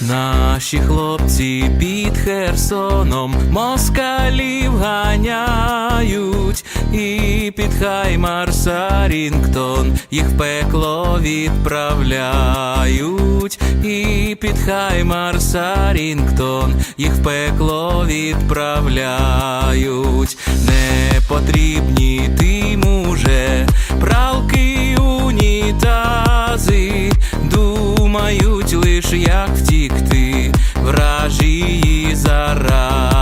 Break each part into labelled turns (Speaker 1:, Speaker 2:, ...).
Speaker 1: Наші хлопці під Херсоном москалів ганяють, і під Хаймарс Рінгтон їх в пекло відправляють, і під Хаймарс Рінгтон їх в пекло відправляють. Не потрібні тим уже пралки унітази, думають лиш як втікти? Вражії зарази,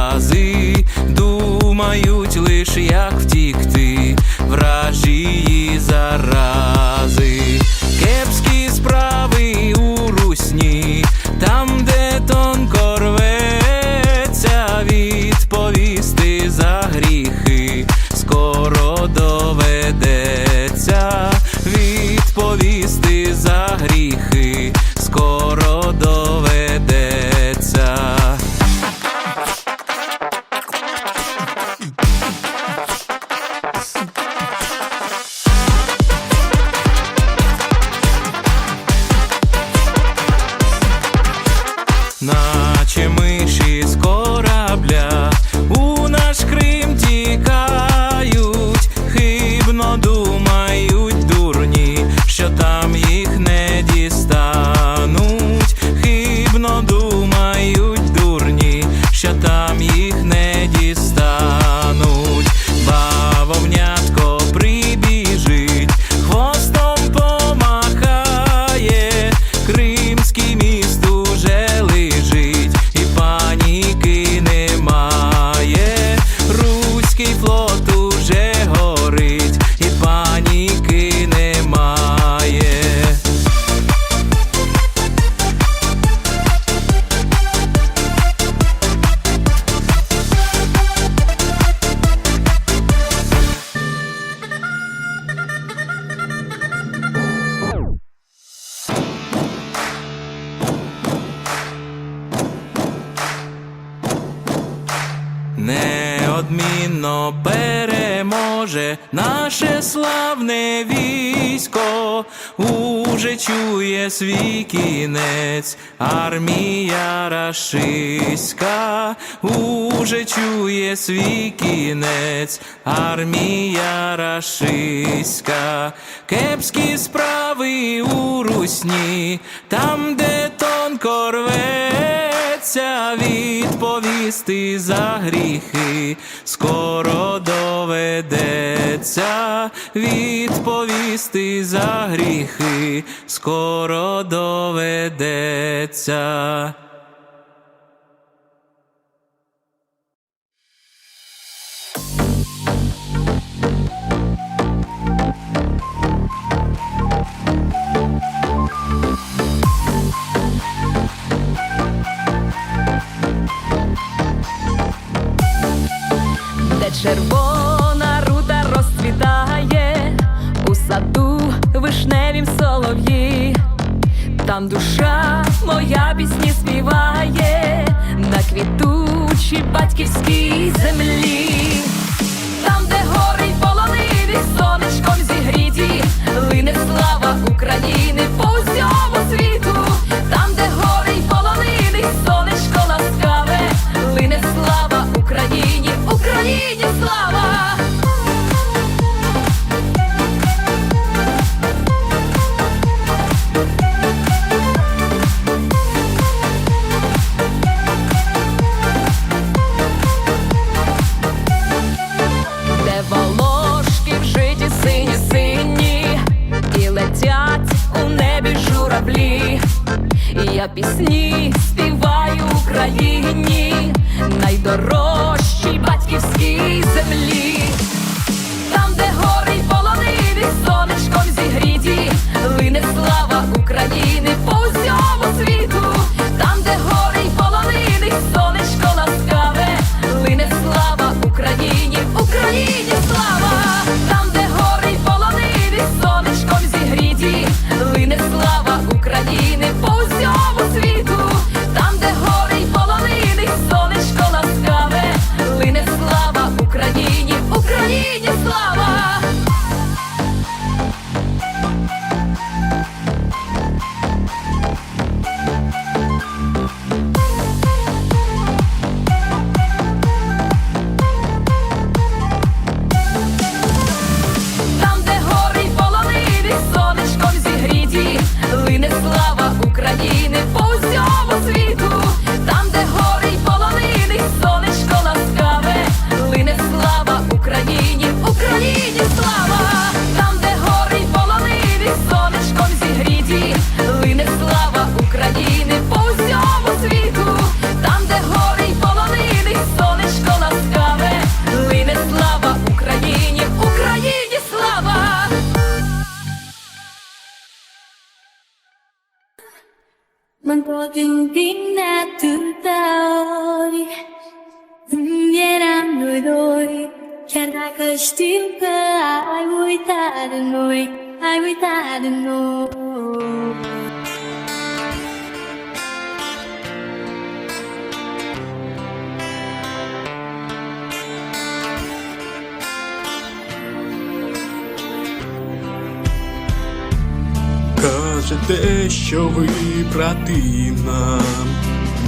Speaker 1: наше славне військо, уже чує свій кінець, армія рашиська, уже чує свій кінець, армія рашиська, кепські справи у русні, там, де тонко рветься, відповісти за гріхи, скоро доведеться, відповісти за гріхи, скоро доведеться.
Speaker 2: Червона рута розцвітає, у саду вишневім солов'ї, там душа моя пісні співає на квітучій батьківській землі, журавлі. І я пісні співаю Україні, найдорожчій батьківській землі.
Speaker 3: such temper Ai vui ta đừng nuôi Ai vui ta đừng
Speaker 4: nuôi Кажете, що ви братина,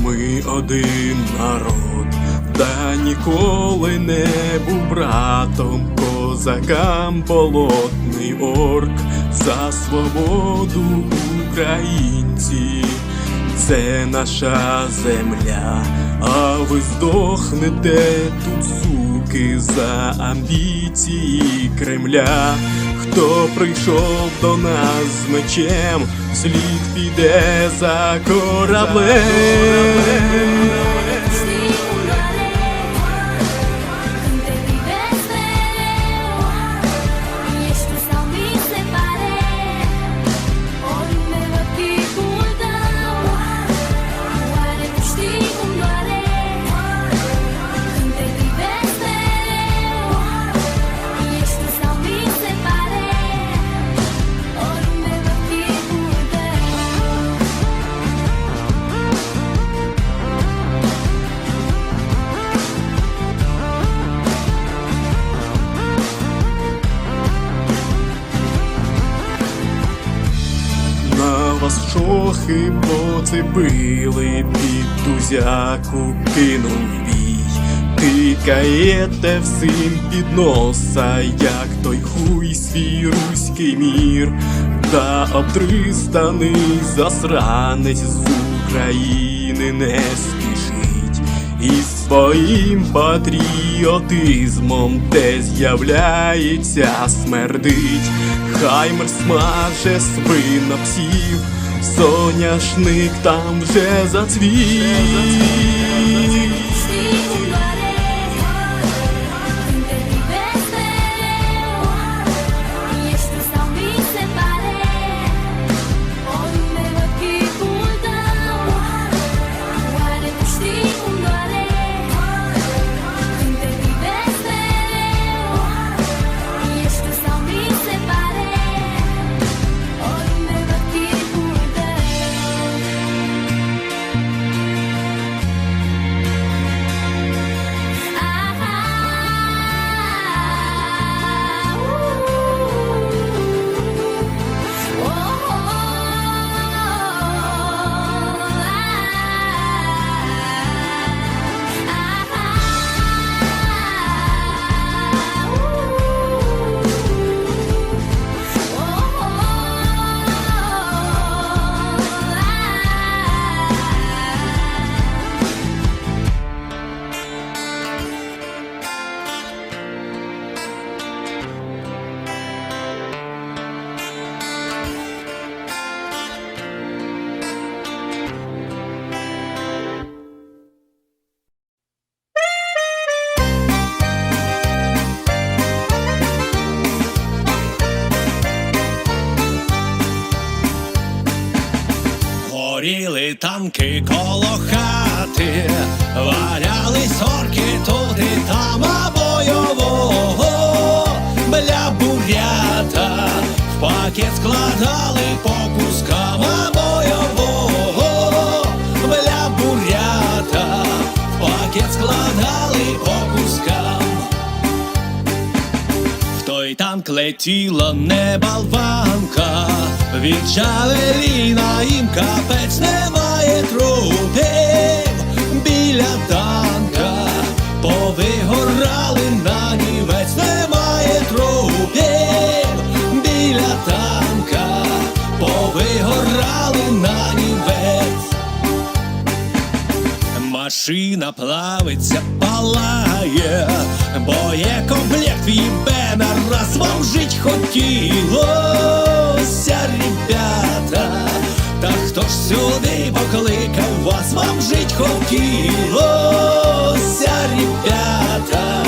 Speaker 4: ми один народ та ніколи не був братом, козакам болотний орк за свободу українці. Це наша земля, а ви здохнете тут, суки, за амбіції Кремля. Хто прийшов до нас з мечем, слід піде за кораблем. Поцепили, під тузяку кинув бій. Тикаєте всім під носа, як той хуй свій руський мір, та обтристаний засранець з України не спішить. І своїм патріотизмом, де з'являється смердить, Хаймер смаже свина псів, соняшник там вже зацвів.
Speaker 5: Складали по кускам, бойового бля бурята пакет складали по кускам. В той танк летіла не болванка, від Джавеліна їм капець немає трупів біля танка, повигорали повигорали на німець. Машина плавиться, палає, бо є комплект їбе на раз вам жить хотілося, ребята. Та хто ж сюди покликав вас, вам жить хотілося, ребята.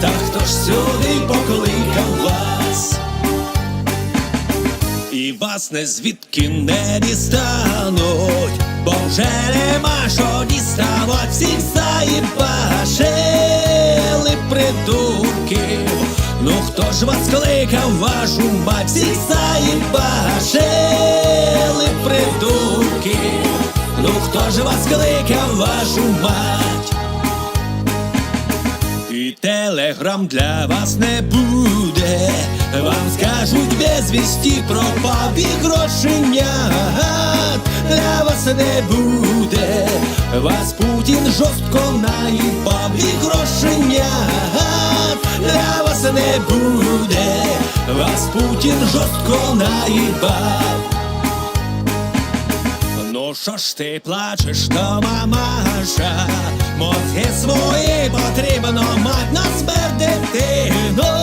Speaker 5: Та хто ж сюди покликав вас? Вас не звідки не дістануть, бо вже нема що діставать всіх заїбашили придурків. Ну хто ж вас кликав вашу мать, всіх заїбашили придурків. Ну хто ж вас кликав вашу мать? Телеграм для вас не буде. Вам скажуть без вісті пропав і грошенят для вас не буде. Вас Путін жорстко наїбав і грошенят для вас не буде. Вас Путін жорстко наїбав. Що ж ти плачеш, то мамаша, мозги свої потрібно мать на смерть дитину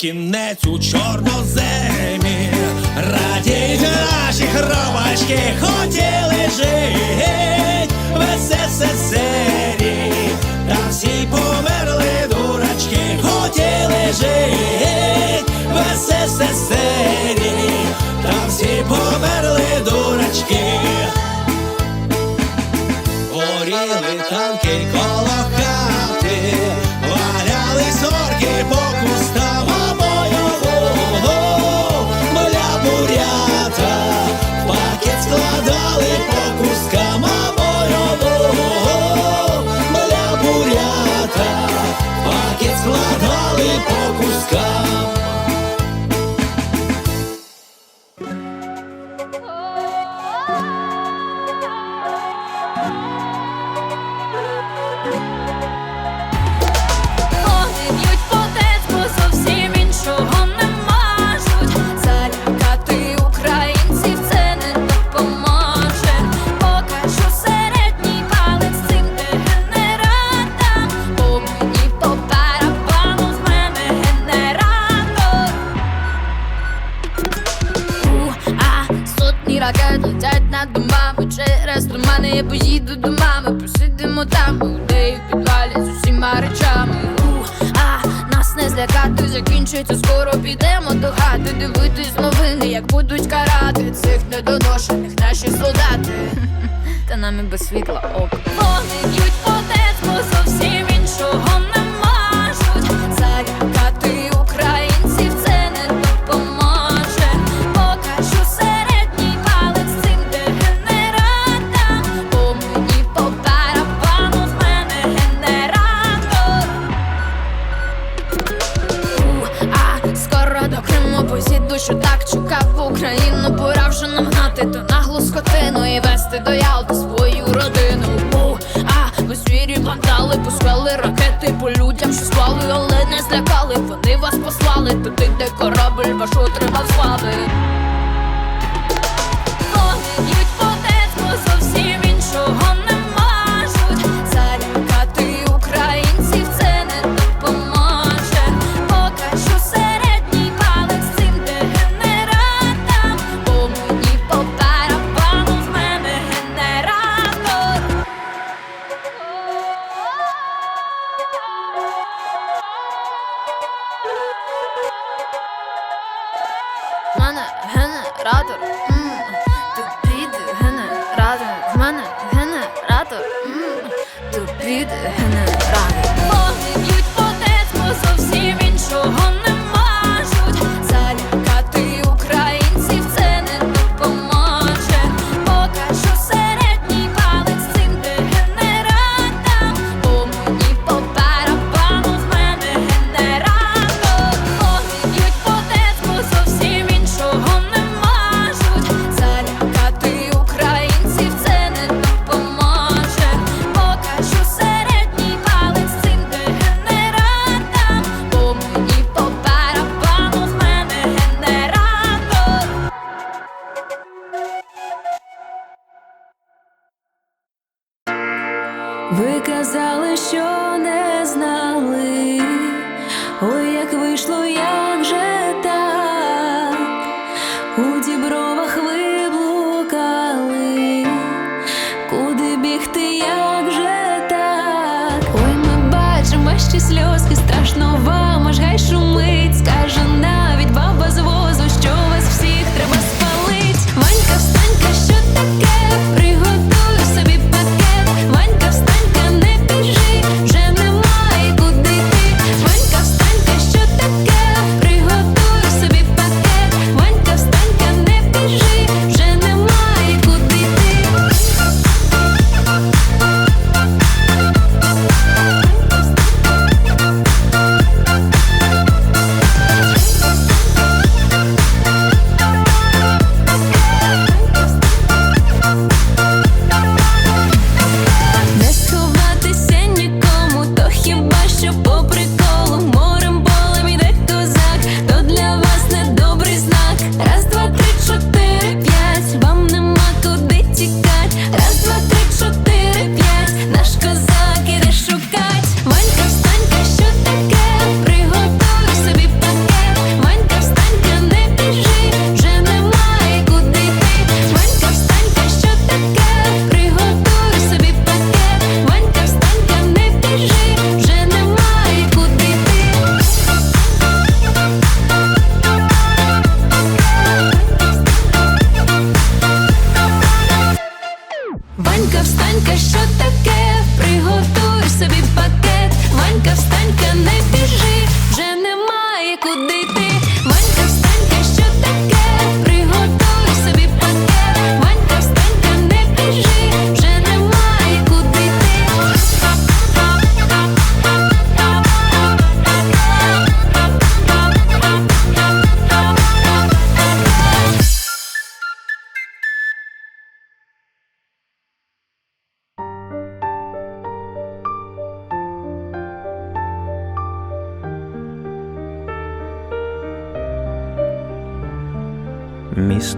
Speaker 5: кінець у чорноземі. Радіть наші хробачки хотіли жить в СССР Та всі померли дурачки, хотіли жить в СССРі
Speaker 2: злякати, закінчиться, скоро підемо до хати, дивитись новини, як будуть карати цих недоношених наші солдати. Та нами без світла ок. Вони б'ють по бо зовсім іншого що так чекав Україну. Пора вже нам гнати ту наглу скотину і вести до Ялти свою родину. Бу, а в свірі вандали, пускали ракети по людям, що склали, але не злякали. Вони вас послали туди, де корабль ваш отримав слави. the бігти, як же так? Ой, ми бачимо,
Speaker 3: ще сльозки страшно вам, аж гай шумить, скаже навіть баба звон.